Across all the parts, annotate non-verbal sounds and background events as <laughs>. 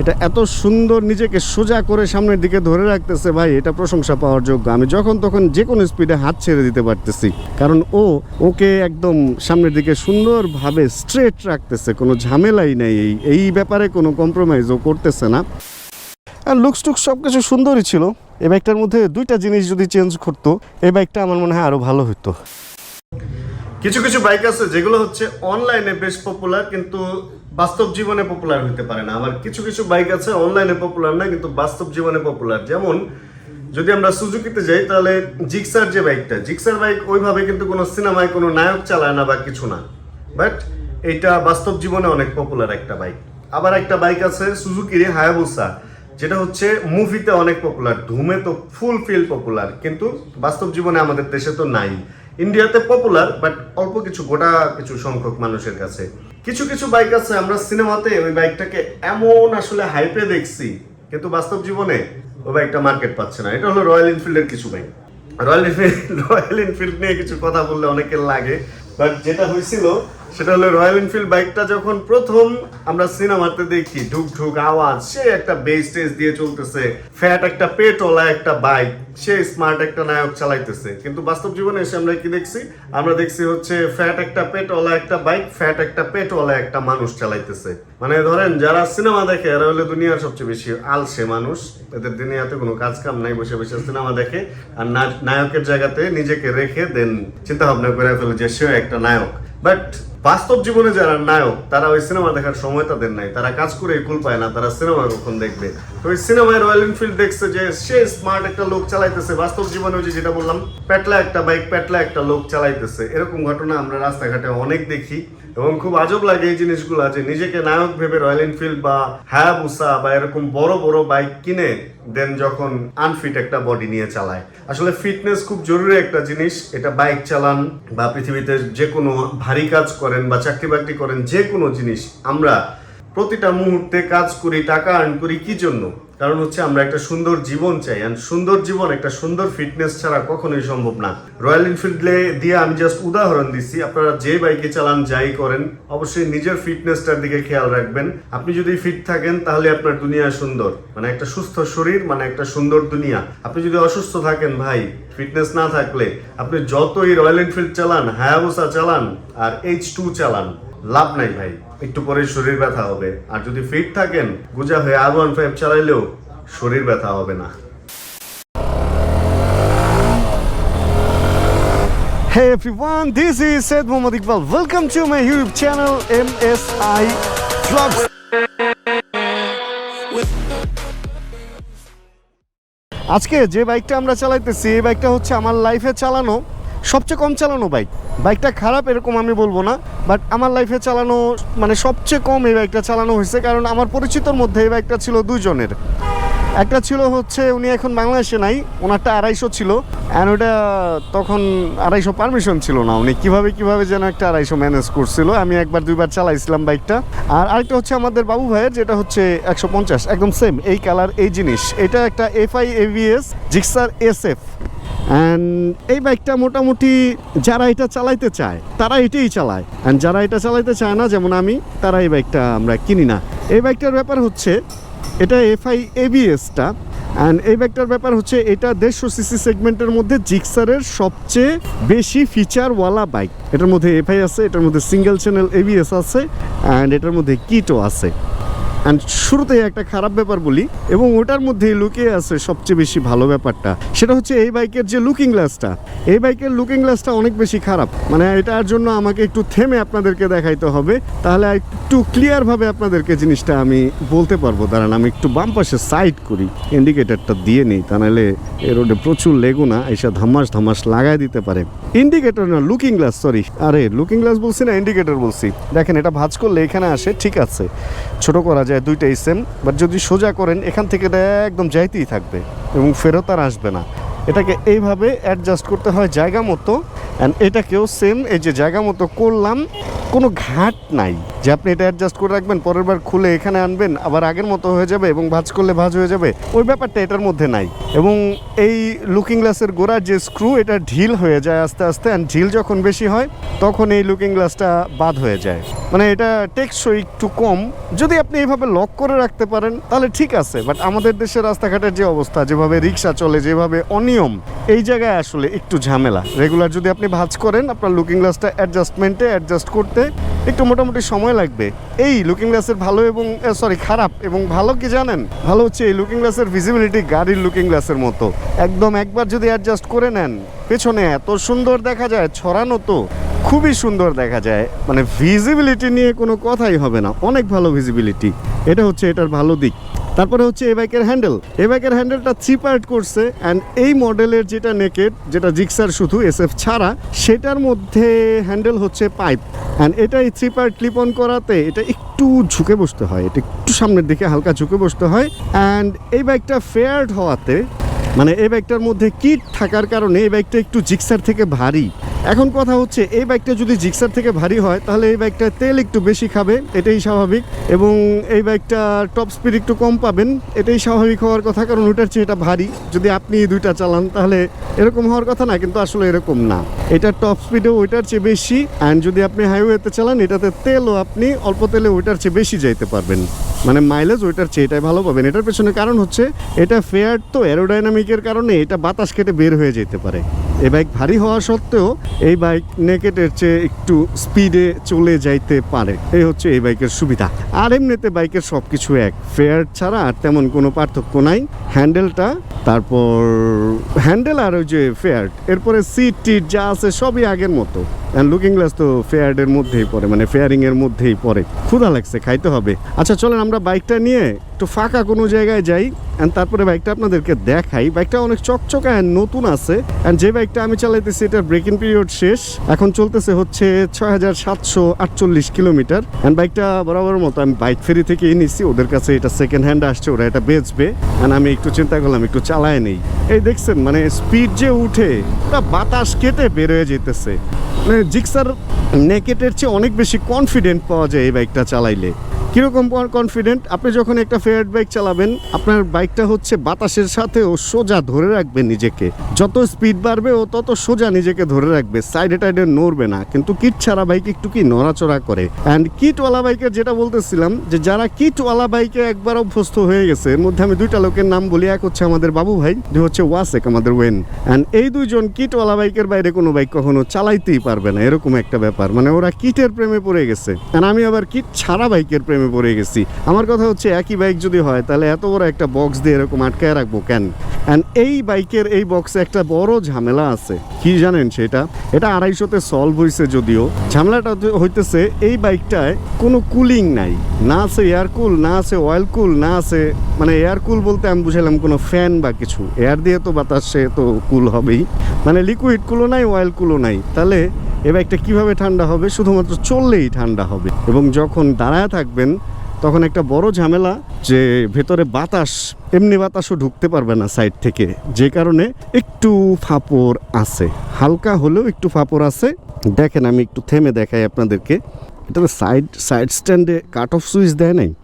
এটা এত সুন্দর নিজেকে সোজা করে সামনের দিকে ধরে রাখতেছে ভাই, এটা প্রশংসা পাওয়ার যোগ্য। আমি যখন তখন যে কোনো স্পিডে হাত ছেড়ে দিতে পারতেছি। কারণ ও, ওকে একদম সামনের দিকে সুন্দরভাবে স্ট্রেট রাখতেছে, কোনো ঝামেলাই নেই। এই এই ব্যাপারে কোনো কম্প্রোমাইজ ও করতেছে না। আর লুকস টুকস সব কিছু সুন্দরই ছিল। এই বাইকটার মধ্যে দুইটা জিনিস যদি চেঞ্জ করতো, এই বাইকটা আমার মনে হয় আরও ভালো হতো কিছু কিছু বাইক আছে যেগুলো হচ্ছে অনলাইনে বেশ পপুলার কিন্তু বাস্তব জীবনে পপুলার হতে পারে না। আবার কিছু কিছু বাইক আছে অনলাইনে পপুলার না, কিন্তু বাস্তব জীবনে পপুলার যেমন, যদি আমরা সুজুকিতে যাই, তাহলে জিক্সার যে বাইকটা জিক্সার বাইক ওইভাবে কিন্তু কোনো সিনেমায় কোনো নায়ক চালায় না বা কিছু না। বাট এইটা বাস্তব জীবনে অনেক পপুলার একটা বাইক আবার একটা বাইক আছে সুজুকির হায়াবুসা যেটা হচ্ছে মুভিতে অনেক পপুলার ধুমে তো ফুল ফিল পপুলার কিন্তু বাস্তব জীবনে আমাদের দেশে তো নাই। ইন্ডিয়াতে পপুলার বাট অল্প কিছু, গোটা কিছু সংখ্যক মানুষের কাছে। কিছু কিছু বাইক আছে, আমরা সিনেমাতে ওই বাইকটাকে এমন আসলে হাইপে দেখছি, কিন্তু বাস্তব জীবনে ওই বাইকটা মার্কেট পাচ্ছে না। এটা হলো রয়্যাল এনফিল্ডের কিছু bike Royal Enfield Royal Enfield নিয়ে কিছু কথা বললে অনেকের লাগে বাট যেটা হয়েছিল সেটা হলো রয়্যাল এনফিল্ড বাইকটা যখন প্রথম আমরা সিনেমাতে দেখি ঢুক ঢুক আওয়াজ, সে একটা বেস টেস দিয়ে চলতেছে। ফ্যাট একটা পেটওয়ালা একটা বাইক সে স্মার্ট একটা নায়ক চালাইতেছে। কিন্তু বাস্তব জীবনে এসে আমরা কি দেখছি? আমরা দেখছি হচ্ছে ফ্যাট একটা পেটওয়ালা একটা বাইক ফ্যাট একটা পেটওয়ালা একটা মানুষ চালাইতেছে। মানে ধরেন, যারা সিনেমা দেখে, এরা হলো দুনিয়ার সবচেয়ে বেশি আলসে মানুষ। এদের দুনিয়াতে কোনো কাজ কাম নাই, বসে বসে সিনেমা দেখে। আর নায়কের জায়গাতে নিজেকে রেখে দেন চিন্তা ভাবনা করে ফেলে যে সেও একটা নায়ক। বাট বাস্তব জীবনে যারা নায়ক, তারা ওই সিনেমা দেখার সময় তাদের নাই। তারা কাজ করে কুল পায় না, তারা সিনেমা কখন দেখবে? তো ওই সিনেমায় রয়্যাল এনফিল্ড দেখছে যে সে স্মার্ট একটা লোক চালাইতেছে। বাস্তব জীবনে ওই যে যেটা বললাম, পেটলা একটা বাইক প্যাটলা একটা লোক চালাইতেছে। এরকম ঘটনা আমরা রাস্তাঘাটে অনেক দেখি এবং খুব আজব লাগে এই জিনিসগুলো যে নিজেকে নায়ক ভেবে রয়্যাল এনফিল্ড বা হ্যাবুসা বা এরকম বড় বড় বাইক কিনে দেন যখন আনফিট একটা বডি নিয়ে চালায়। আসলে ফিটনেস খুব জরুরি একটা জিনিস। এটা বাইক চালান বা পৃথিবীতে যে কোনো ভারী কাজ করেন বা চাকরি বাকরি করেন যে কোনো জিনিস, আমরা প্রতিটা মুহূর্তে কাজ করি, টাকা আর্ন করি, কি জন্য? কারণ হচ্ছে আমরা একটা সুন্দর জীবন চাই আর সুন্দর জীবন একটা সুন্দর ফিটনেস ছাড়া কখনোই সম্ভব না। রয়্যাল এনফিল্ডে দিয়ে আমি জাস্ট উদাহরণ দিচ্ছি, আপনারা যে বাইকে চালান, যাই করেন, অবশ্যই নিজের ফিটনেসটার দিকে খেয়াল রাখবেন। আপনি যদি ফিট থাকেন, তাহলে আপনার দুনিয়া সুন্দর। মানে একটা সুস্থ শরীর মানে একটা সুন্দর দুনিয়া। আপনি যদি অসুস্থ থাকেন, ভাই ফিটনেস না থাকলে, আপনি যতই রয়্যাল এনফিল্ড চালান হায়াবুসা চালান, আর এইচ টু চালান, লাভ নাই, ভাই। একটু পরে শরীর ব্যথা হবে আর যদি ফিট থাকেন গুজা হয়ে আর ওয়ান ফাইভ চালাইলেও শরীর ব্যথা হবে না Hey everyone, this is Said Mohammad Iqbal. Welcome to my YouTube channel MSI Vlogs. আজকে যে বাইকটা আমরা চালাইতেছি এই বাইকটা হচ্ছে আমার লাইফে চালানো সবচেয়ে কম চালানো বাইক বাইকটা খারাপ এরকম আমি বলব না বাট আমার লাইফে চালানো মানে সবচেয়ে কম এই বাইকটা চালানো হয়েছে, কারণ আমার পরিচিতর মধ্যে এই বাইকটা ছিল দুজনের একটা ছিল হচ্ছে, উনি এখন বাংলাদেশে নাই, ওনারটা আড়াইশো ছিল অ্যান্ড ওটা তখন আড়াইশো পারমিশন ছিল না উনি। কীভাবে কীভাবে যেন একটা আড়াইশো ম্যানেজ করছিল, আমি একবার, দুইবার চালাইছিলাম বাইকটা আর আরেকটা হচ্ছে আমাদের বাবু ভাইয়ের, যেটা হচ্ছে একশো পঞ্চাশ, একদম সেম এই কালার এই জিনিস। এটা একটা FI ABS Gixxer S F and এই বাইকটা মোটামুটি যারা এটা চালাইতে চায়, তারা এটাই চালায়। অ্যান্ড যারা এটা চালাইতে চায় না, যেমন আমি, তারা এই বাইকটা আমরা কিনি না। এই বাইকটার ব্যাপার হচ্ছে, এটা এফআই এবিএসটা। অ্যান্ড এই বাইকটার ব্যাপার হচ্ছে, এটা দেড়শো সিসি সেগমেন্টের মধ্যে জিক্সারের সবচেয়ে বেশি ফিচারওয়ালা বাইক। এটার মধ্যে এফআই আছে, এটার মধ্যে সিঙ্গেল চ্যানেল এবিএস আছে অ্যান্ড এটার মধ্যে কিটো আছে। অ্যান্ড শুরুতে একটা খারাপ ব্যাপার বলি, এবং ওটার মধ্যে লুকিয়ে আছে সবচেয়ে বেশি ভালো ব্যাপারটা। সেটা হচ্ছে এই বাইকের যে লুকিং গ্লাসটা এই বাইকের লুকিং গ্লাসটা অনেক বেশি খারাপ। মানে এটার জন্য আমাকে একটু থেমে আপনাদেরকে দেখাইতে হবে। তাহলে একটু ক্লিয়ারভাবে আপনাদেরকে জিনিসটা আমি বলতে পারব। দাঁড়ান, আমি একটু বাম পাশে সাইড করি। ইন্ডিকেটারটা দিয়ে নিই, তা নাহলে এ রোডে প্রচুর লেগুনা এসে ধামাস ধামাস লাগাই দিতে পারে। ইন্ডিকেটর না লুকিং গ্লাস সরি আরে লুকিং গ্লাস বলছি না ইন্ডিকেটর বলছি। দেখেন, এটা ভাঁজ করলে এখানে আসে, ঠিক আছে। ছোট করা যায় দুইটাই সেম বাট যদি সোজা করেন, এখান থেকে এটা একদম যাইতেই থাকবে এবং ফেরত আর আসবে না। এটাকে এইভাবে অ্যাডজাস্ট করতে হয় জায়গা মতো অ্যান্ড এটাকেও সেম এই যে জায়গা মতো করলাম কোনো ঘাট নাই। যে আপনি এটা অ্যাডজাস্ট করে রাখবেন, পরের বার খুলে এখানে আনবেন, আবার আগের মতো হয়ে যাবে এবং ভাঁজ করলে ভাঁজ হয়ে যাবে, ওই ব্যাপারটা এটার মধ্যে নাই। এবং এই লুকিং গ্লাসের গোড়ার যে স্ক্রু এটা ঢিল হয়ে যায় আস্তে আস্তে অ্যান্ড ঢিল যখন বেশি হয়, তখন এই লুকিং গ্লাসটা বাদ হয়ে যায়। মানে এটা টেকসই একটু কম। যদি আপনি এইভাবে লক করে রাখতে পারেন, তাহলে ঠিক আছে বাট আমাদের দেশের রাস্তাঘাটের যে অবস্থা, যেভাবে রিক্সা চলে, যেভাবে অনিয়ম, এই জায়গায় আসলে একটু ঝামেলা। রেগুলার যদি আপনি ভাঁজ করেন, আপনার লুকিং গ্লাসটা অ্যাডজাস্টমেন্টে অ্যাডজাস্ট করতে একটু মোটামুটি সময় লাগবে। এই লুকিং গ্লাসের ভালো এবং সরি খারাপ এবং ভালো কি জানেন? ভালো হচ্ছে এই লুকিং গ্লাসের ভিজিবিলিটি গাড়ির লুকিং গ্লাসের মতো। একদম একবার যদি অ্যাডজাস্ট করে নেন, পেছনে এত সুন্দর দেখা যায়, ছড়ানো তো খুবই সুন্দর দেখা যায়। মানে ভিজিবিলিটি নিয়ে কোনো কথাই হবে না, অনেক ভালো ভিজিবিলিটি এটা হচ্ছে এটার ভালো দিক। তারপরে হচ্ছে এই বাইকের হ্যান্ডেল এই বাইকের হ্যান্ডেলটা থ্রি পার্ট করছে অ্যান্ড এই মডেলের যেটা নেকেট যেটা জিক্সার শুধু এস এফ ছাড়া, সেটার মধ্যে হ্যান্ডেল হচ্ছে পাইপ অ্যান্ড এটা এই থ্রি পার্ট ক্লিপ অন করাতে এটা একটু ঝুঁকে বসতে হয়, এটা একটু সামনের দিকে হালকা ঝুঁকে বসতে হয়। অ্যান্ড এই বাইকটা ফেয়ার্ড হওয়াতে মানে এই বাইকটার মধ্যে কিট থাকার কারণে এই বাইকটা একটু জিক্সার থেকে ভারী। এখন কথা হচ্ছে, এই বাইকটা যদি জিক্সার থেকে ভারী হয়, তাহলে এই বাইকটা তেল একটু বেশি খাবে, এটাই স্বাভাবিক। এবং এই বাইকটা টপ স্পিড একটু কম পাবেন, এটাই স্বাভাবিক হওয়ার কথা, কারণ ওটার চেয়ে এটা ভারী। যদি আপনি দুইটা চালান, তাহলে এরকম হওয়ার কথা না, কিন্তু আসলে এরকম না। এটা টপ স্পিডে ওইটার চেয়ে বেশি অ্যান্ড যদি আপনি হাইওয়েতে চালান, এটাতে তেলও আপনি অল্প তেলে ওইটার চেয়ে বেশি যাইতে পারবেন। মানে মাইলেজ ওইটার চেয়ে এটাই ভালো পাবেন। এটার পেছনে কারণ হচ্ছে, এটা ফেয়ার তো অ্যারোডাইনামিকের কারণে এটা বাতাস কেটে বের হয়ে যেতে পারে। এই বাইক ভারী হওয়া সত্ত্বেও এই বাইক নেকেটের চেয়ে একটু স্পিডে চলে যাইতে পারে। এই হচ্ছে এই বাইকের সুবিধা। আর এমনিতে বাইকের সব কিছু এক। ফেয়ার ছাড়া আর তেমন কোনো পার্থক্য নাই। হ্যান্ডেলটা তারপর হ্যান্ডেল আর ওই যে ফেয়ার এরপরে সিট টিট যা আছে সবই আগের মতো। অ্যান্ড লুকিং গ্লাস তো ফেয়ার্ডের মধ্যেই পড়ে মানে ফেয়ারিং এর মধ্যেই পড়ে। ক্ষুধা লাগছে, খাইতে হবে। আচ্ছা চলেন আমরা বাইকটা নিয়ে একটু ফাঁকা কোনো জায়গায় যাই অ্যান্ড তারপরে বাইকটা আপনাদেরকে দেখাই। বাইকটা অনেক চকচকা and নতুন আছে। অ্যান্ড যে বাইকটা আমি চালাইতেছি, এটার ব্রেকিং পিরিয়ড শেষ। এখন চলতেছে হচ্ছে ছয় হাজার সাতশো আটচল্লিশ কিলোমিটার। অ্যান্ড বাইকটা বরাবর মতো আমি বাইক ফেরি থেকে নিচ্ছি ওদের কাছে এটা সেকেন্ড হ্যান্ড আসছে, ওরা এটা বেচবে। অ্যান্ড আমি একটু চিন্তা করলাম, একটু চালায় নেই। এই দেখছেন মানে স্পিড যে উঠে ওটা বাতাস কেটে বের হয়ে যেতেছে। মানে জিক্সার নেকেটের চেয়ে অনেক বেশি কনফিডেন্ট পাওয়া যায় এই বাইকটা চালাইলে। কীরকম কনফিডেন্ট আপনি যখন একটা ফেয়ার বাইক চালাবেন, আপনার বাইকটা হচ্ছে বাতাসের সাথে ও সোজা ধরে রাখবে নিজেকে। যত স্পিড বাড়বে, ও তত সোজা নিজেকে ধরে রাখবে। সাইডে টাইডে নড়বে না। কিন্তু কিট ছাড়া বাইক একটু কি নড়াচড়া করে? অ্যান্ড কিটওয়ালা বাইকের যেটা বলতেছিলাম, যে যারা কিটওয়ালা বাইকে একবার অভ্যস্ত হয়ে গেছে, এর মধ্যে আমি দুইটা লোকের নাম বলি। এক হচ্ছে আমাদের বাবু ভাই যে হচ্ছে ওয়াসেক, আমাদের ওয়েন। অ্যান্ড এই দুইজন কিটওয়ালা বাইকের বাইরে কোনো বাইক কখনো চালাইতেই পারবে না। এরকম একটা ব্যাপার। মানে ওরা কিটের প্রেমে পড়ে গেছে। অ্যান্ড আমি আবার কিট ছাড়া বাইকের প্রেমে পড়ে গেছি। আমার কথা হচ্ছে একই বাইক যদি হয়, তাহলে এত বড় একটা বক্স দিয়ে এরকম আটকায় রাখব কেন? অ্যান্ড এই বাইকের এই বক্সে একটা বড় ঝামেলা আছে। কি জানেন সেটা? এটা আড়াইশোতে সলভ হয়েছে যদিও। ঝামেলাটা হইতেছে এই বাইকটায় কোনো কুলিং নাই। না আছে এয়ার কুল না আছে অয়েল কুল না আছে মানে এয়ার কুল বলতে আমি বুঝালাম কোনো ফ্যান বা কিছু। এয়ার দিয়ে তো বাতাসে তো কুল হবেই। মানে লিকুইড কুলও নাই অয়েল কুলও নাই। তাহলে এ বাইকটা কীভাবে ঠান্ডা হবে? শুধুমাত্র চললেই ঠান্ডা হবে। এবং যখন দাঁড়ায় থাকবেন তখন একটা বড় ঝামেলা যে ভেতরে বাতাস, এমনি বাতাসও ঢুকতে পারবে না সাইড থেকে। যে কারণে একটু ফাপড় আছে। হালকা হলেও একটু ফাপড় আছে। দেখেন, আমি একটু থেমে দেখাই আপনাদেরকে। এটাতে সাইড সাইড স্ট্যান্ডে কাট অফ সুইচ দেয় নাই?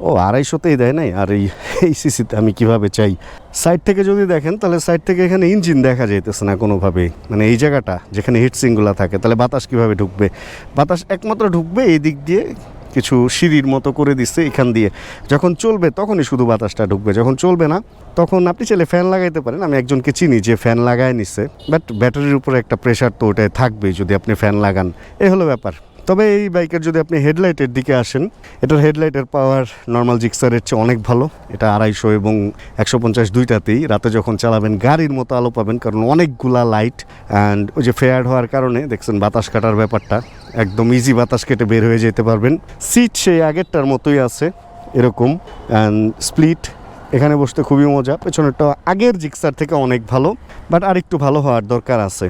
ও, আড়াইশোতেই দেয় নাই? আর এই এই সিসিতে আমি কীভাবে চাই? সাইড থেকে যদি দেখেন, তাহলে সাইড থেকে এখানে ইঞ্জিন দেখা যাইতেছে না কোনোভাবেই। মানে এই জায়গাটা, যেখানে হিটসিংগুলো থাকে, তাহলে বাতাস কীভাবে ঢুকবে? বাতাস একমাত্র ঢুকবে এই দিক দিয়ে। কিছু সিঁড়ির মতো করে দিচ্ছে এখান দিয়ে। যখন চলবে তখনই শুধু বাতাসটা ঢুকবে। যখন চলবে না, তখন আপনি চাইলে ফ্যান লাগাইতে পারেন। আমি একজনকে চিনি যে ফ্যান লাগায় নিচ্ছে। বাট ব্যাটারির উপরে একটা প্রেশার তো ওটাই থাকবেই যদি আপনি ফ্যান লাগান। এ হলো ব্যাপার। তবে এই বাইকের যদি আপনি হেডলাইটের দিকে আসেন, এটার হেডলাইটের পাওয়ার নর্মাল জিক্সারের চেয়ে অনেক ভালো। এটা আড়াইশো এবং একশো পঞ্চাশ দুইটাতেই। রাতে যখন চালাবেন, গাড়ির মতো আলো পাবেন, কারণ অনেকগুলা লাইট অ্যান্ড ওই যে ফেয়ার হওয়ার কারণে, দেখছেন বাতাস কাটার ব্যাপারটা। একদম ইজি বাতাস কেটে বের হয়ে যেতে পারবেন। সিট সেই আগেরটার মতোই আছে, এরকম অ্যান্ড স্প্লিট এখানে বসতে খুবই মজা পেছনেরটা আগের জিক্সার থেকে অনেক ভালো বাট আরেকটু ভালো হওয়ার দরকার আছে।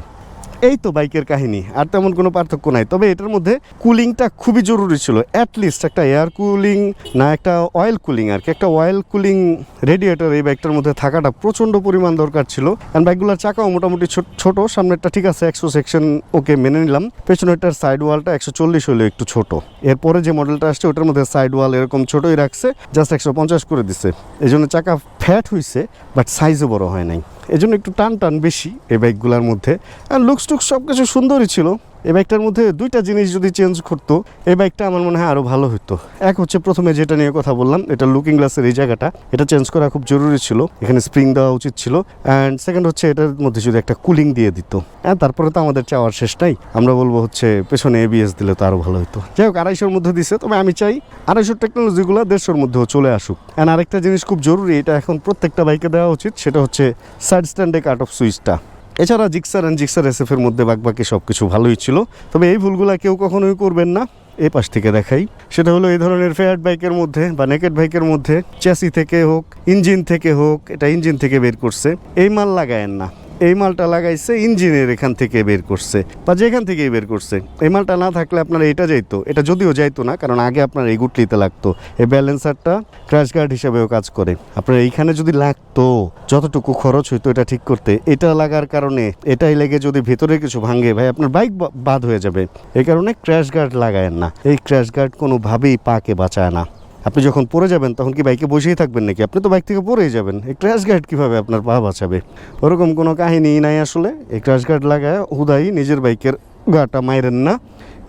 এই তো বাইকের কাহিনী, আর তেমন কোনো পার্থক্য নাই। তবে এটার মধ্যে কুলিংটা খুবই জরুরি ছিল। অ্যাটলিস্ট একটা এয়ার কুলিং না, একটা অয়েল কুলিং আর কি। একটা অয়েল কুলিং রেডিয়েটর এই বাইকটার মধ্যে থাকাটা প্রচণ্ড পরিমাণ দরকার ছিল। কারণ বাইকগুলোর চাকাও মোটামুটি ছোট- সামনেরটা ঠিক আছে, একশো সেকশন ওকে মেনে নিলাম। পেছনেরটার সাইড ওয়ালটা একশো চল্লিশ হলো একটু ছোট। এরপরে যে মডেলটা আসছে, ওটার মধ্যে সাইড ওয়াল এরকম ছোটই রাখছে। জাস্ট একশো পঞ্চাশ করে দিছে। এই জন্য চাকা ফ্যাট হয়েছে বাট সাইজও বড় হয় নাই। এই জন্য একটু টান টান বেশি এই বাইকগুলোর মধ্যে। আর লুকস টুকস সব কিছু সুন্দরই ছিল। এই বাইকটার মধ্যে দুইটা জিনিস যদি চেঞ্জ করতো, এই বাইকটা আমার মনে হয় আরও ভালো হতো এক হচ্ছে প্রথমে যেটা নিয়ে কথা বললাম, এটা লুকিং গ্লাসের এই জায়গাটা, এটা চেঞ্জ করা খুব জরুরি ছিল, এখানে স্প্রিং দেওয়া উচিত ছিল। অ্যান্ড সেকেন্ড হচ্ছে এটার মধ্যে যদি একটা কুলিং দিয়ে দিত। হ্যাঁ তারপরে তো আমাদের চাওয়ার শেষ নাই। আমরা বলব হচ্ছে পেছনে এবিএস দিলে তো আরও ভালো হতো যাই হোক, আড়াইশোর মধ্যে দিছে, তবে আমি চাই আড়াইশোর টেকনোলজিগুলো দেড়শোর মধ্যেও চলে আসুক। অ্যান্ড আরেকটা জিনিস খুব জরুরি, এটা এখন প্রত্যেকটা বাইকে দেওয়া উচিত, সেটা হচ্ছে সাইড স্ট্যান্ডে কাট অফ সুইচটা এছাড়া জিক্সার অ্যান্ড জিক্সার এসএফের মধ্যে বাকি সব কিছু ভালোই ছিল। তবে এই ভুলগুলা কেউ কখনোই করবেন না। এই পাশ থেকে দেখাই। সেটা হলো এই ধরনের ফেয়ার বাইকের মধ্যে বা নেকেট বাইকের মধ্যে চ্যাসি থেকে হোক ইঞ্জিন থেকে হোক, এটা ইঞ্জিন থেকে বের করছে। এই মাল লাগায়েন না। এই মালটা লাগাইছে, ইঞ্জিনের এখান থেকে বের করছে, বা যেখান থেকেই বের করছে। এই মালটা না থাকলে আপনার এটা যাইতো, এটা যদিও যাইতো না, কারণ আগে আপনার এই গুটলিতে লাগতো। এই ব্যালেন্সারটা ক্র্যাশ গার্ড হিসেবেও কাজ করে। আপনার এইখানে যদি লাগতো, যতটুকু খরচ হইতো এটা ঠিক করতে, এটা লাগার কারণে এটাই লেগে যদি ভেতরে কিছু ভাঙে, ভাই আপনার বাইক বাদ হয়ে যাবে। এই কারণে ক্র্যাশ গার্ড লাগায়েন না। এই ক্র্যাশ গার্ড কোনোভাবেই পাকে বাঁচায় না। আপনি যখন পড়ে যাবেন, তখন কি বাইকে বসেই থাকবেন নাকি? আপনি তো বাইক থেকে পড়েই যাবেন। এই ক্র্যাশ গার্ড কীভাবে আপনার পা বাঁচাবে? ওরকম কোনো কাহিনী নাই আসলে। এই ক্র্যাশ গার্ড লাগায় হুদাই নিজের বাইকের গাটা মাইরেন না।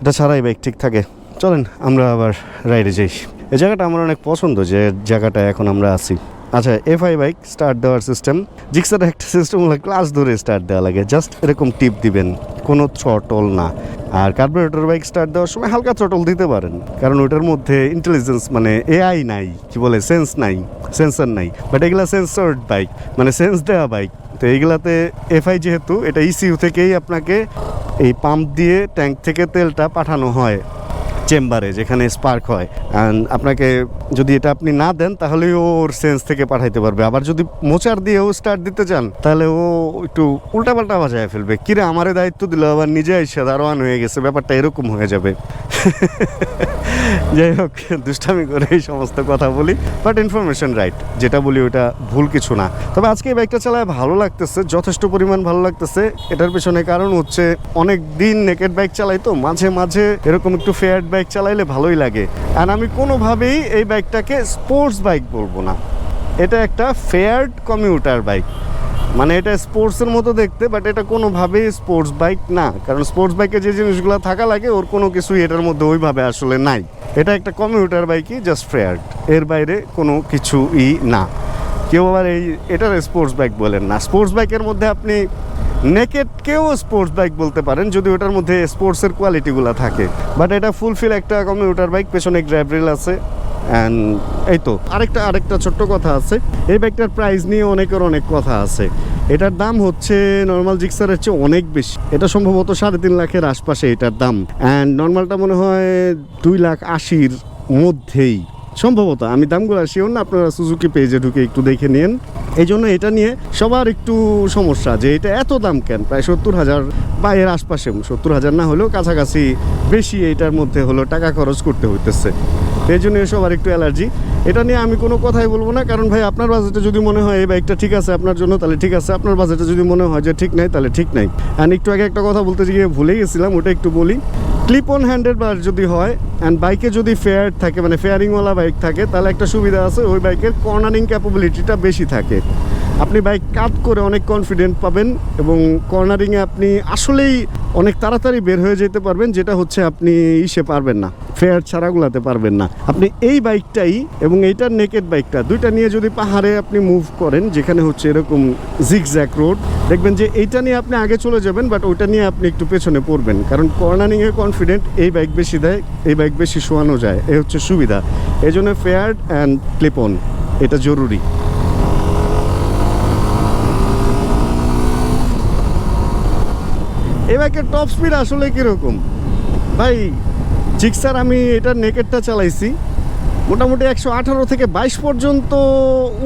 এটা ছাড়াই বাইক ঠিক থাকে। চলেন, আমরা আবার রাইডে যাই। এই জায়গাটা আমার অনেক পছন্দ যে জায়গাটা এখন আমরা আছি। আচ্ছা এফ আই বাইক স্টার্ট দেওয়ার সিস্টেম জিক্সার একটা সিস্টেম হলো ক্লাস ধরে স্টার্ট দেওয়া লাগে। জাস্ট এরকম টিপ দিবেন, কোনো থ্রটল না। আর কার্বোরেটর বাইক স্টার্ট দেওয়ার সময় হালকা থ্রটল দিতে পারেন। কারণ ওটার মধ্যে ইন্টেলিজেন্স মানে এআই নাই, কি বলে সেন্স নাই সেন্সর নাই। বাট এগুলা সেন্সার্ড বাইক মানে সেন্স দেওয়া বাইক তো এইগুলাতে এফআই যেহেতু, এটা ইসিউ থেকেই আপনাকে এই পাম্প দিয়ে ট্যাঙ্ক থেকে তেলটা পাঠানো হয়। চেম্বারে যেখানে স্পার্ক হয়। অ্যান্ড আপনাকে যদি এটা আপনি না দেন তাহলে ওর সেন্স থেকে পাঠাইতে পারবে। আবার যদি মোচার দিয়ে ও স্টার্ট দিতে চান, তাহলে ও একটু উল্টাপাল্টা বাজায় ফেলবে। কিরে, আমারে দায়িত্ব দিল, আবার নিজে এসে দারোয়ান হয়ে গেছে, ব্যাপারটা এরকম হয়ে যাবে। যাই হোক, দুষ্টামি করে এই সমস্ত কথা বলি বাট ইনফরমেশন রাইট যেটা বলি ওটা ভুল কিছু না। তবে আজকে এই বাইকটা চালায় ভালো লাগতেছে, যথেষ্ট পরিমাণ ভালো লাগতেছে। এটার পেছনে কারণ হচ্ছে অনেক দিন নেকেড বাইক চালাই তো, মাঝে মাঝে এরকম একটু ফেয়ার বাইক চালাইলে ভালোই লাগে। আর আমি কোনোভাবেই এই বাইকটাকে স্পোর্টস বাইক বলব না। এটা একটা ফেয়ার্ড কমিউটার বাইক মানে এটা স্পোর্টসের মতো দেখতে বাট এটা কোনোভাবেই স্পোর্টস বাইক না। কারণ স্পোর্টস বাইকে যে জিনিসগুলো থাকা লাগে, ওর কোনো কিছুই এটার মধ্যে ওইভাবে আসলে নাই। এটা একটা কমিউটার বাইকই জাস্ট ফেয়ার্ড এর বাইরে কোনো কিছুই না। কেউ আবার এই, এটার স্পোর্টস বাইক বলেন না। স্পোর্টস বাইকের মধ্যে আপনি নেকেডকেও স্পোর্টস বাইক বলতে পারেন, যদি ওটার মধ্যে স্পোর্টসের কোয়ালিটিগুলো থাকে। বাট এটা ফুলফিল একটা কমিউটার বাইক পেছনে গ্র্যাব আছে অ্যান্ড এই তো। আরেকটা আরেকটা ছোট্ট কথা আছে, এই বাইকটার প্রাইস নিয়ে অনেকের অনেক কথা আছে। এটার দাম হচ্ছে নর্মাল জিক্সারের চেয়ে অনেক বেশি। এটা সম্ভবত সাড়ে তিন লাখের আশপাশে এটার দাম। অ্যান্ড নর্মালটা মনে হয় দুই লাখ আশির মধ্যেই। সম্ভবত, আমি দামগুলো শিওর না, আপনারা সুজুকি পেজে ঢুকে একটু দেখে নিন। এই জন্য এটা নিয়ে সবার একটু সমস্যা যে এটা এত দাম কেন? প্রায় সত্তর হাজার বা এর আশপাশে, সত্তর হাজার না হলেও কাছাকাছি বেশি এটার মধ্যে হলো টাকা খরচ করতে হইতেছে। এই জন্য সবার একটু অ্যালার্জি। এটা নিয়ে আমি কোনো কথাই বলব না, কারণ ভাই, আপনার বাজেটে যদি মনে হয় এই বাইকটা ঠিক আছে আপনার জন্য, তাহলে ঠিক আছে। আপনার বাজেটে যদি মনে হয় যে ঠিক নাই, তাহলে ঠিক নাই। অ্যান্ড একটু আগে একটা কথা বলতে গিয়ে ভুলে গেছিলাম, ওটা একটু বলি। ক্লিপ অন হ্যান্ডেড বার যদি হয় অ্যান্ড বাইকে যদি ফেয়ার থাকে মানে ফেয়ারিংওয়ালা বাইক থাকে, তাহলে একটা সুবিধা আছে, ওই বাইকের কর্নারিং ক্যাপাবিলিটিটা বেশি থাকে। আপনি বাইক কাট করে অনেক কনফিডেন্ট পাবেন এবং কর্নারিংয়ে আপনি আসলেই অনেক তাড়াতাড়ি বের হয়ে যেতে পারবেন, যেটা হচ্ছে আপনি ইসে পারবেন না ফেয়ার ছাড়া গুলাতে পারবেন না। আপনি এই বাইকটাই এবং এইটার নেকেড বাইকটা দুইটা নিয়ে যদি পাহাড়ে আপনি মুভ করেন, যেখানে হচ্ছে এরকম জিগজ্যাক রোড দেখবেন যে এইটা নিয়ে আপনি আগে চলে যাবেন বাট ওইটা নিয়ে আপনি একটু পেছনে পড়বেন। কারণ কর্নারিংয়ে কনফিডেন্ট এই বাইক বেশি দেয়, এই বাইক বেশি শোয়ানো যায়, এ হচ্ছে সুবিধা। এই জন্য ফেয়ার অ্যান্ড ক্লিপন এটা জরুরি। এই বাইকের টপ স্পিড আসলে কীরকম? ভাই জিক্সার আমি এটার নেকেটটা চালাইছি। মোটামুটি একশো আঠারো থেকে বাইশ পর্যন্ত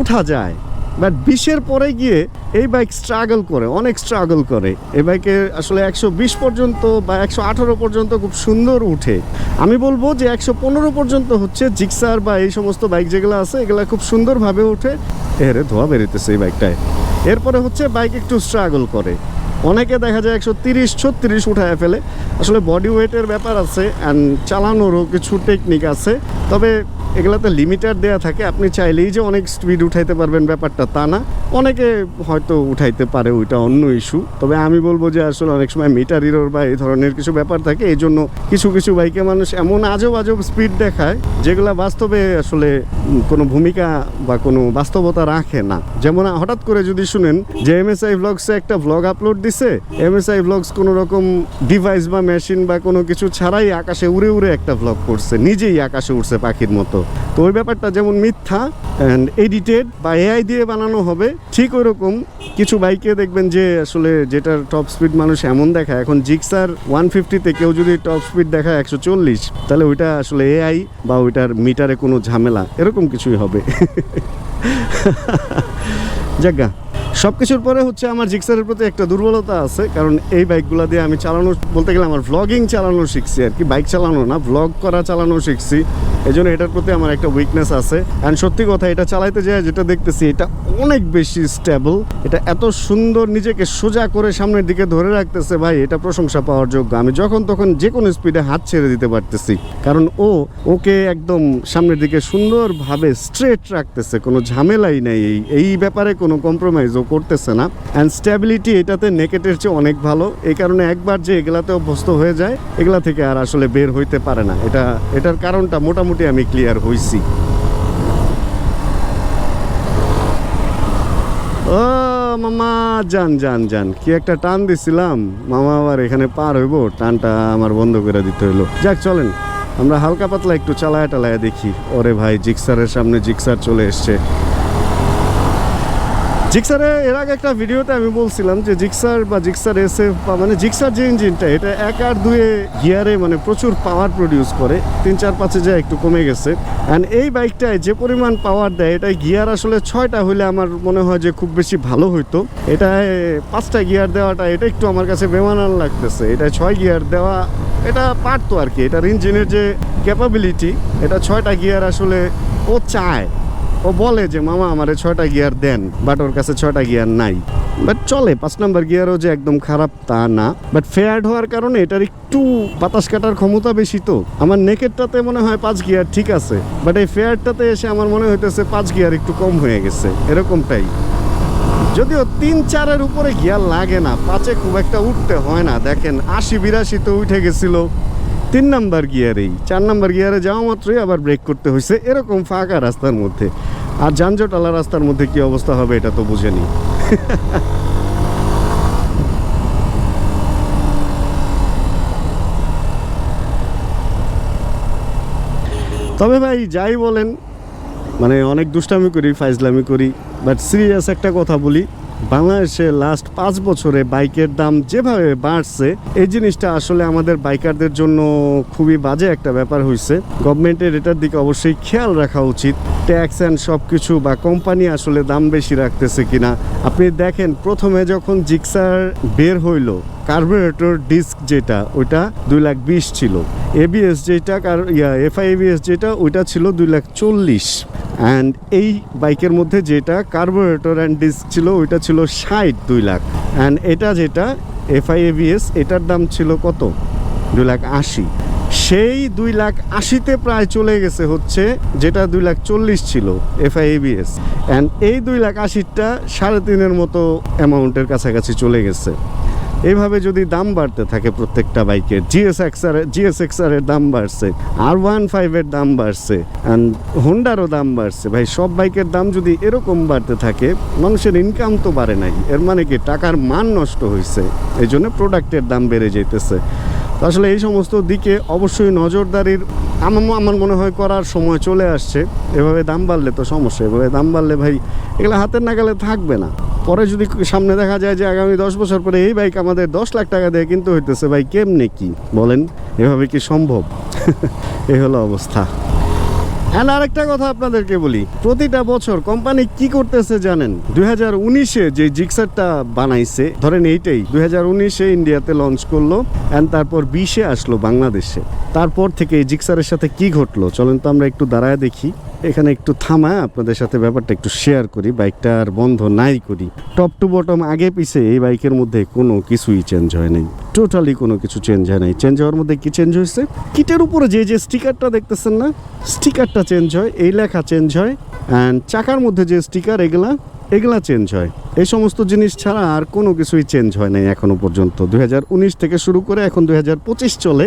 উঠা যায়। বাট বিশের পরে গিয়ে এই বাইক স্ট্রাগল করে, অনেক স্ট্রাগল করে। এই বাইকে আসলে একশো বিশ পর্যন্ত বা একশো আঠারো পর্যন্ত খুব সুন্দর উঠে। আমি বলব যে একশো পনেরো পর্যন্ত হচ্ছে জিক্সার বা এই সমস্ত বাইক যেগুলো আছে, এগুলো খুব সুন্দরভাবে উঠে। এরে ধোয়া বেরোতেছে এই বাইকটায় এরপরে হচ্ছে বাইক একটু স্ট্রাগল করে। অনেকে দেখা যায় একশো তিরিশ, ছত্রিশ উঠায় ফেলে। আসলে বডি ওয়েটের ব্যাপার আছে অ্যান্ড চালানোরও কিছু টেকনিক আছে। তবে এগুলাতে লিমিটার দেয়া থাকে। আপনি চাইলেই যে অনেক স্পিড উঠাইতে পারবেন ব্যাপারটা, তা না। অনেকে হয়তো উঠাইতে পারে ওইটা অন্য ইস্যু তবে আমি বলব যে আসলে অনেক সময় মিটার ইরোর বা এই ধরনের কিছু ব্যাপার থাকে, এই জন্য কিছু কিছু বাইকে মানুষ এমন আজব আজব স্পিড দেখায়, যেগুলা বাস্তবে আসলে কোনো ভূমিকা বা কোনো বাস্তবতা রাখে না। যেমন হঠাৎ করে যদি শুনেন যে এমএসআই ভ্লগসে একটা ভ্লগ আপলোড দিছে এমএসআই ভ্লগস কোনো রকম ডিভাইস বা মেশিন বা কোনো কিছু ছাড়াই আকাশে উড়ে উড়ে একটা ভ্লগ করছে, নিজেই আকাশে উড়ছে পাখির মতো। তো ওই ব্যাপারটা যেমন মিথ্যা অ্যান্ড এডিটেড বা এআই দিয়ে বানানো হবে, ঠিক ওরকম কিছু বাইকে দেখবেন যে আসলে যেটার টপ স্পিড মানুষ এমন দেখায়, এখন জিক্সার ওয়ান ফিফটিতে কেউ যদি টপ স্পিড দেখায় একশো চল্লিশ, তাহলে ওইটা আসলে এআই বা ওইটার মিটারে কোনো ঝামেলা, এরকম কিছুই হবে। <laughs> জাগা সব কিছুর পরে হচ্ছে আমার জিক্সারের প্রতি একটা দুর্বলতা আছে, কারণ এই বাইকগুলো দিয়ে আমি চালানো বলতে গেলে আমার ভ্লগিং চালানো শিখছি আর কি। বাইক চালানো না ভ্লগ করা চালানো শিখছি। এই জন্য এটার প্রতি আমার একটা উইকনেস আছে। অ্যান্ড সত্যি কথা, এটা চালাইতে যায় যেটা দেখতেছি, এটা অনেক বেশি স্টেবল এটা এত সুন্দর নিজেকে সোজা করে সামনের দিকে ধরে রাখতেছে ভাই, এটা প্রশংসা পাওয়ার যোগ্য। আমি যখন তখন যে কোনো স্পিডে হাত ছেড়ে দিতে পারতেছি। কারণ ও, ওকে একদম সামনের দিকে সুন্দরভাবে স্ট্রেট রাখতেছে, কোনো ঝামেলাই নেই। এই এই ব্যাপারে কোনো কম্প্রোমাইজ ও করতেছে না। অ্যান্ড স্ট্যাবিলিটি এটাতে নেকেটের চেয়ে অনেক ভালো। এই কারণে একবার যে এগুলাতে অভ্যস্ত হয়ে যায়, এগুলা থেকে আর আসলে বের হইতে পারে না। এটা, এটার কারণটা মোটামুটি আমি ক্লিয়ার হইছি। ও, মামা, যান যান যান। কি একটা টান দিছিলাম। মামা আবার এখানে পার হইব। টানটা আমার বন্ধ করে দিতে হইল। যাক, চলেন। আমরা হালকা পাতলা একটু চালায় টালায় দেখি। ওরে ভাই, জিক্সারের সামনে জিক্সার চলে এসছে। জিক্সারে, এর আগে একটা ভিডিওতে আমি বলছিলাম যে জিক্সার বা জিক্সার এসএফ বা মানে জিক্সার যে ইঞ্জিনটা, এটা এক আর দুয়ে গিয়ারে মানে প্রচুর পাওয়ার প্রডিউস করে। তিন চার পাঁচে যায় একটু কমে গেছে। অ্যান্ড এই বাইকটায় যে পরিমাণ পাওয়ার দেয় এটা গিয়ার আসলে ছয়টা হলে আমার মনে হয় যে খুব বেশি ভালো হইতো। এটায় পাঁচটা গিয়ার দেওয়াটা, এটা একটু আমার কাছে বেমানান লাগতেছে। এটা ছয় গিয়ার দেওয়া, এটা পারতো আর কি। এটার ইঞ্জিনের যে ক্যাপাবিলিটি এটা ছয়টা গিয়ার আসলে ও চায়। ও বলে যে, মামা, আমারে ছয়টা গিয়ার দেন বাট ওর কাছে ছয়টা গিয়ার নাই। বাট চলে, পাঁচ নাম্বার গিয়ারও যে একদম খারাপ তা না। বাট ফেয়ার্ড হওয়ার কারণে এটার একটু বাতাস কাটার ক্ষমতা বেশি তো। আমার নেকেরটাতে মনে হয় পাঁচ গিয়ার ঠিক আছে বাট এই ফেয়ারটাতে এসে আমার মনে হইতেছে পাঁচ গিয়ার একটু কম হয়ে গেছে, এরকমটাই। যদিও তিন চারের উপরে গিয়ার লাগে না, পাঁচে খুব একটা উঠতে হয় না। দেখেন, আশি বিরাশি তো উঠে গেছিল। তিন নাম্বার গিয়ারেই। চার নাম্বার গিয়ারে যাওয়া মাত্রই আবার ব্রেক করতে হয়েছে এরকম ফাঁকা রাস্তার মধ্যে। আর যানজটালা রাস্তার মধ্যে কি অবস্থা হবে এটা তো বুঝেনি তবে ভাই, যাই বলেন মানে অনেক দুষ্টামি করি, ফাইজলামি করি বাট সিরিয়াস একটা কথা বলি। বাংলাদেশে লাস্ট পাঁচ বছরে বাইকের দাম যেভাবে বাড়ছে, এই জিনিসটা আসলে আমাদের বাইকারদের জন্য খুবই বাজে একটা ব্যাপার হয়েছে গভর্নমেন্টের এটার দিকে অবশ্যই খেয়াল রাখা উচিত। ট্যাক্স অ্যান্ড সব কিছু বা কোম্পানি আসলে দাম বেশি রাখতেছে কিনা। আপনি দেখেন, প্রথমে যখন জিক্সার বের হইল, কার্বোরেটর ডিস্ক যেটা, ওইটা দুই লাখ বিশ ছিল। এবিএস যেটা কার ইয়া এফআই এবিএস যেটা, ওইটা ছিল দুই লাখ চল্লিশ। অ্যান্ড এই বাইকের মধ্যে যেটা কার্বোরেটর অ্যান্ড ডিস্ক ছিল, ওইটা ছিল ষাট দুই লাখ। অ্যান্ড এটা যেটা এফআই এবিএস এটার দাম ছিল কত? দুই লাখ আশি। সেই দুই লাখ আশিতে প্রায় চলে গেছে হচ্ছে যেটা দুই লাখ চল্লিশ ছিল এফআই এবিএস অ্যান্ড এই দুই লাখ আশিটা সাড়ে তিনের মতো অ্যামাউন্টের কাছাকাছি চলে গেছে। এইভাবে যদি দাম বাড়তে থাকে প্রত্যেকটা বাইকের জিএস এক্সআর জিএস এক্সারের দাম বাড়ছে আর ওয়ান ফাইভের দাম বাড়ছে অ্যান্ড হোন্ডারও দাম বাড়ছে। ভাই, সব বাইকের দাম যদি এরকম বাড়তে থাকে, মানুষের ইনকাম তো বাড়ে নাই। এর মানে কি, টাকার মান নষ্ট হয়েছে এই জন্য প্রোডাক্টের দাম বেড়ে যেতেছে আসলে এই সমস্ত দিকে অবশ্যই নজরদারির আমার মনে হয় করার সময় চলে আসছে। এভাবে দাম বাড়লে তো সমস্যা, এভাবে দাম বাড়লে ভাই এগুলো হাতের নাগালে থাকবে না। পরে যদি সামনে দেখা যায় যে আগামী দশ বছর পরে এই বাইক আমাদের দশ লাখ টাকা দিয়ে কিনতে হইতেছে, ভাই কেমনে কি বলেন? এভাবে কি সম্ভব? <laughs> এই হলো অবস্থা। আর আরেকটা কথা আপনাদেরকে বলি, প্রতিটা বছর কোম্পানি কি করতেছে জানেন? দুই হাজার উনিশে যে জিক্সারটা বানাইছে, ধরেন এইটাই, দুই হাজার উনিশে ইন্ডিয়াতে লঞ্চ করল অ্যান্ড তারপর বিশে আসলো বাংলাদেশে। তারপর থেকে এই জিক্সারের সাথে কি ঘটলো? চলেন তো আমরা একটু দাঁড়ায় দেখি। এখানে একটু থামা, আপনাদের সাথে ব্যাপারটা একটু শেয়ার করি বাইকটার বন্ধ নাই করি। টপ টু বটম আগে পিছে এই বাইকের মধ্যে কোনো কিছুই চেঞ্জ হয় নাই। টোটালি কোনো কিছু চেঞ্জ হয় নাই। চেঞ্জ হওয়ার মধ্যে কি চেঞ্জ হয়েছে? কিটের উপরে যে যে স্টিকারটা দেখতেছেন না স্টিকারটা চেঞ্জ হয়, এই লেখা চেঞ্জ হয় অ্যান্ড চাকার মধ্যে যে স্টিকার এগুলা এগুলা চেঞ্জ হয়। এই সমস্ত জিনিস ছাড়া আর কোনো কিছুই চেঞ্জ হয় নাই এখনও পর্যন্ত। দুই হাজার উনিশ থেকে শুরু করে এখন দুই হাজার পঁচিশ চলে।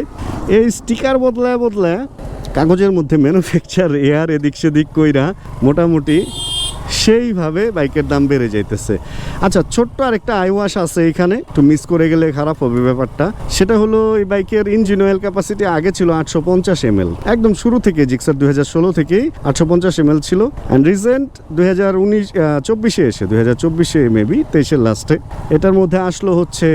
এই স্টিকার বদলায় বদলায় কাগজের মধ্যে ম্যানুফ্যাকচার এয়ার এদিক সেদিক কইরা মোটামুটি সেইভাবে বাইকের দাম বেড়ে যাইতেছে। আচ্ছা ছোট্ট আর একটা আইওয়াশ আছে এখানে। একটু মিস করে গেলে খারাপ হবে ব্যাপারটা। সেটা হলো এই বাইকের ইঞ্জিন অয়েল ক্যাপাসিটি আগে ছিল আটশো পঞ্চাশ এম একদম শুরু থেকে জিক্সার দুই হাজার ষোলো থেকেই আটশো পঞ্চাশ এম ছিল। অ্যান্ড রিসেন্ট দুই হাজার উনিশ চব্বিশে এসে, দুই হাজার চব্বিশে মেবি তেইশের লাস্টে এটার মধ্যে আসলো হচ্ছে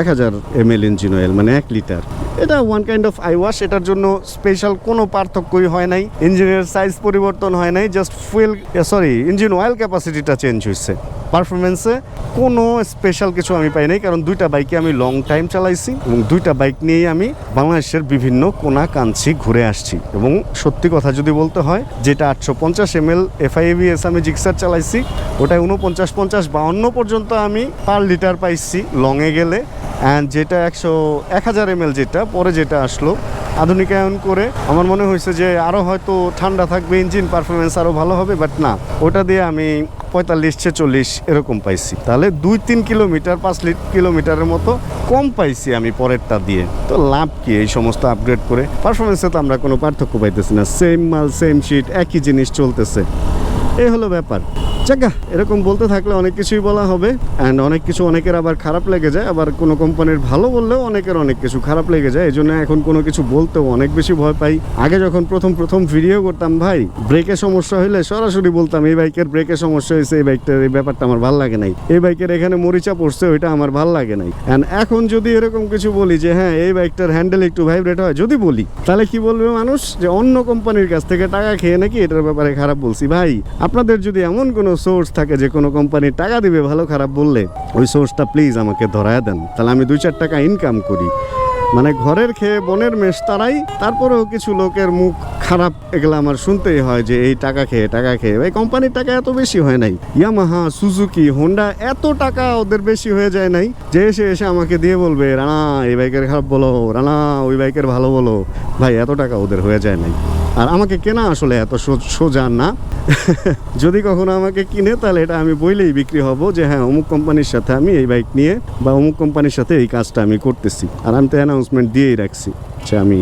এক হাজার এম এল ইঞ্জিন অয়েল মানে এক লিটার এটা one kind of eye wash এটার জন্য স্পেশাল কোনো পার্থক্যই হয় নাই। ইঞ্জিনের সাইজ পরিবর্তন হয় নাই just fuel sorry engine oil ক্যাপাসিটিটা change হয়েছে। পারফরমেন্সে কোনো স্পেশাল কিছু আমি পাই নাই, কারণ দুইটা বাইকে আমি লং টাইম চালাইছি এবং দুইটা বাইক নিয়েই আমি বাংলাদেশের বিভিন্ন কোনা কাঞ্চি ঘুরে আসছি। এবং সত্যি কথা যদি বলতে হয়, যেটা আটশো পঞ্চাশ এম এল এফআইএবিএস আমি জিক্সার চালাইছি ওটাই উনপঞ্চাশ পঞ্চাশ বাউন্ন পর্যন্ত আমি পার লিটার পাইছি লংয়ে গেলে। অ্যান্ড যেটা একশো, এক হাজার এম যেটা, পরে যেটা আসলো আধুনিকায়ন করে আমার মনে হয়েছে যে আরও হয়তো ঠান্ডা থাকবে ইঞ্জিন পারফরমেন্স আরও ভালো হবে বাট না, ওটা দিয়ে আমি পঁয়তাল্লিশ, ছেচল্লিশ এরকম পাইছি। তাহলে দুই তিন কিলোমিটার, পাঁচ কিলোমিটারের মতো কম পাইছি আমি পরেরটা দিয়ে। তো লাভ কি এই সমস্ত আপগ্রেড করে? পারফরমেন্সে তো আমরা কোনো পার্থক্য পাইতেছি না। সেম মাল সেম শিট একই জিনিস চলতেছে। এই হলো ব্যাপার। চাকা এরকম বলতে থাকলে অনেক কিছুই বলা হবে। অ্যান্ড অনেক কিছু অনেকের আবার খারাপ লেগে যায়, আবার কোনো কোম্পানির ভালো বললেও অনেকের অনেক কিছু খারাপ লেগে যায়। এই জন্য এখন কোনো কিছু বলতেও অনেক বেশি ভয় পাই। আগে যখন প্রথম প্রথম ভিডিও করতাম, ভাই ব্রেকের সমস্যা হলে সরাসরি বলতাম, এই বাইকের ব্রেকের সমস্যা হয়েছে এই বাইকটার এই ব্যাপারটা আমার ভালো লাগে নাই। এই বাইকের এখানে মরিচা পড়ছে, ওইটা আমার ভালো লাগে নাই। অ্যান্ড এখন যদি এরকম কিছু বলি যে হ্যাঁ এই বাইকটার হ্যান্ডেল একটু ভাইব্রেট হয়, যদি বলি, তাহলে কি বলবে মানুষ? যে, অন্য কোম্পানির কাছ থেকে টাকা খেয়ে নাকি এটার ব্যাপারে খারাপ বলছি। ভাই, আপনাদের যদি এমন কোনো সোর্স থাকে যে কোনো কোম্পানি টাকা দিবে, ভালো খারাপ বললে, ওই সোর্সটা প্লিজ আমাকে ধরায় দেন। তাহলে আমি দুই চার টাকা ইনকাম করি। মানে ঘরের খেয়ে বনের মেষ তারাই, তারপরেও কিছু লোকের মুখ খারাপ, এগুলো আমার শুনতেই হয় যে এই টাকা খেয়ে টাকা খেয়ে। ভাই কোম্পানির টাকা এত বেশি হয় নাই। ইয়ামাহা সুজুকি হোন্ডা এত টাকা ওদের বেশি হয়ে যায় নাই যে এসে এসে আমাকে দিয়ে বলবে, রানা, এই বাইকের খারাপ বলো, রানা, ওই বাইকের ভালো বলো। ভাই, এত টাকা ওদের হয়ে যায় নাই। আর আমাকে কেনা আসলে এত সোজা না। <laughs> যদি কখনো আমাকে কিনে, তাহলে এটা আমি বইলেই বিক্রি হব যে হ্যাঁ অমুক কোম্পানির সাথে আমি এই বাইক নিয়ে বা অমুক কোম্পানির সাথে এই কাজটা আমি করতেছি। আর আমি তো অ্যানাউন্সমেন্ট দিয়েই রাখছি যে আমি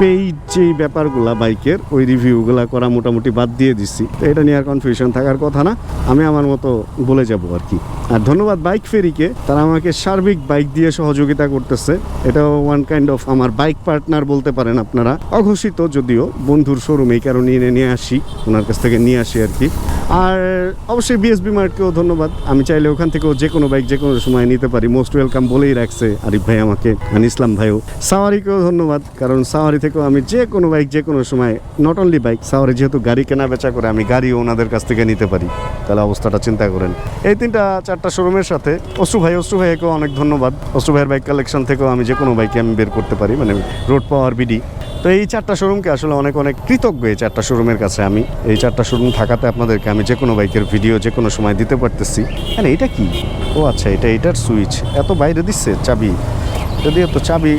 পেইড যেই ব্যাপারগুলো বাইকের, ওই রিভিউগুলা করা মোটামুটি বাদ দিয়ে দিচ্ছি তো এটা নিয়ে আর কনফিউশন থাকার কথা না। আমি আমার মতো বলে যাব আর কি। আর ধন্যবাদ বাইক ফেরিকে, তারা আমাকে সার্বিক বাইক দিয়ে সহযোগিতা করতেছে। এটাও ওয়ান কাইন্ড অফ আমার বাইক পার্টনার বলতে পারেন আপনারা। অঘোষিত যদিও বন্ধুর শোরুম এই কারণে নিয়ে আসি, ওনার কাছ থেকে নিয়ে আসি আর কি। আর অবশ্যই বিএসবি মার্টকেও ধন্যবাদ। আমি চাইলে ওখান থেকেও যে কোনো বাইক যে কোনো সময় নিতে পারি। মোস্ট ওয়েলকাম বলেই রাখছে আরিফ ভাই আমাকে আর ইসলাম ভাইও। সাওয়ারিকেও ধন্যবাদ, কারণ সাওয়ারি থেকেও আমি যে কোনো বাইক যে কোনো সময় নট অনলি বাইক সাওয়ারি যেহেতু গাড়ি কেনা বেচা করে, আমি গাড়িও ওনাদের কাছ থেকে নিতে পারি। তাহলে অবস্থাটা চিন্তা করেন। এই তিনটা, চারটা শোরুমের সাথে অশ্রু ভাই অশ্রু ভাইকেও অনেক ধন্যবাদ। অশ্রু ভাইয়ের বাইক কালেকশন থেকেও আমি যে কোনো বাইকে আমি বের করতে পারি মানে রোড পাওয়ার বিডি তো এই চারটা শোরুমকে আসলে অনেক অনেক কৃতজ্ঞ এই চারটা শোরুমের কাছে আমি। এই চারটা শোরুম থাকাতে আপনাদেরকে আমি যে কোনো বাইকের ভিডিও যে কোনো সময় দিতে পারতেছি। মানে এটা কি? ও আচ্ছা এটা এটার সুইচ। এত বাইরে দিচ্ছে চাবি। যদি তো চাবি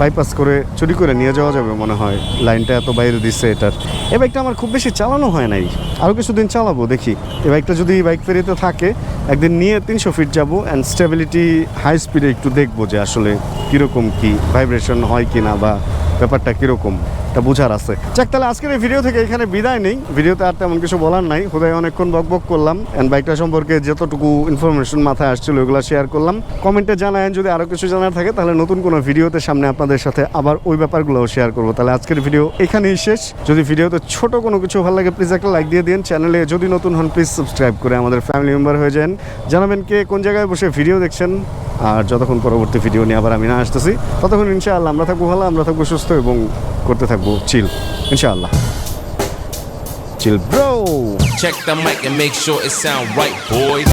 বাইপাস করে চুরি করে নিয়ে যাওয়া যাবে মনে হয়। লাইনটা এত বাইরে দিচ্ছে এটার। এ বাইকটা আমার খুব বেশি চালানো হয় নাই। আরও কিছুদিন চালাবো, দেখি। এ বাইকটা যদি বাইক ফেরিতে থাকে, একদিন নিয়ে তিনশো ফিট যাব অ্যান্ড স্টেবিলিটি হাই স্পিডে একটু দেখব যে আসলে কীরকম কি ভাইব্রেশন হয় কি না বা ব্যাপারটা কীরকম। এটা বোঝার আছে। যাক, তাহলে আজকের এই ভিডিও থেকে এখানে বিদায় নেই। ভিডিওতে আর তেমন কিছু বলার নাই। হুদায় অনেকক্ষণ বক বক করলাম অ্যান্ড বাইকটা সম্পর্কে যতটুকু ইনফরমেশন মাথায় আসছিল ওগুলো শেয়ার করলাম। কমেন্টে জানায় যদি আরও কিছু জানার থাকে, তাহলে নতুন কোনো ভিডিওতে সামনে আপনাদের সাথে আবার ওই ব্যাপারগুলোও শেয়ার করব। তাহলে আজকের ভিডিও এখানেই শেষ। যদি ভিডিওতে ছোট কোনো কিছু ভালো লাগে প্লিজ একটা লাইক দিয়ে দিন চ্যানেলে যদি নতুন হন প্লিজ সাবস্ক্রাইব করে আমাদের ফ্যামিলি মেম্বার হয়ে যান। জানাবেন কে কোন জায়গায় বসে ভিডিও দেখছেন। আর যতক্ষণ পরবর্তী ভিডিও নিয়ে আবার আমি না আসতেছি, ততক্ষণ ইনশাআল্লাহ আমরা থাকব ভালো, আমরা থাকব সুস্থ এবং করতে থাকব চিল ইনশাআল্লাহ chill bro Check the mic and make sure it sound right, boys.